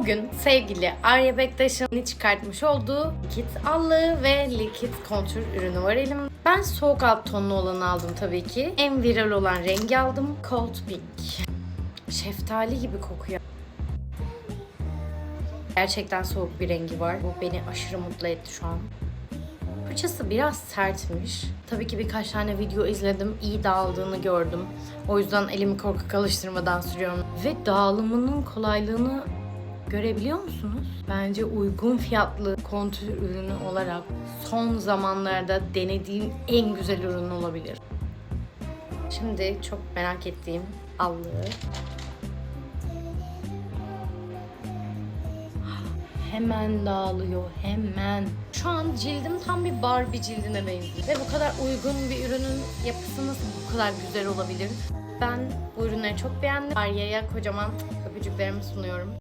Bugün sevgili Arya Bektaş'ın çıkartmış olduğu likit allığı ve likit kontür ürünü var elimde. Ben soğuk alt tonlu olanı aldım tabii ki. En viral olan rengi aldım. Cold Pink. Şeftali gibi kokuyor. Gerçekten soğuk bir rengi var. Bu beni aşırı mutlu etti şu an. Fırçası biraz sertmiş. Tabii ki birkaç tane video izledim. İyi dağıldığını gördüm. O yüzden elimi korkak alıştırmadan sürüyorum. Ve dağılımının kolaylığını görebiliyor musunuz? Bence uygun fiyatlı kontür ürünü olarak son zamanlarda denediğim en güzel ürün olabilir. Şimdi çok merak ettiğim allığı. Hemen dağılıyor, hemen. Şu an cildim tam bir Barbie cildine benziyor. Ve bu kadar uygun bir ürünün yapısı nasıl bu kadar güzel olabilir? Ben bu ürünleri çok beğendim. Arya'ya kocaman öpücüklerimi sunuyorum.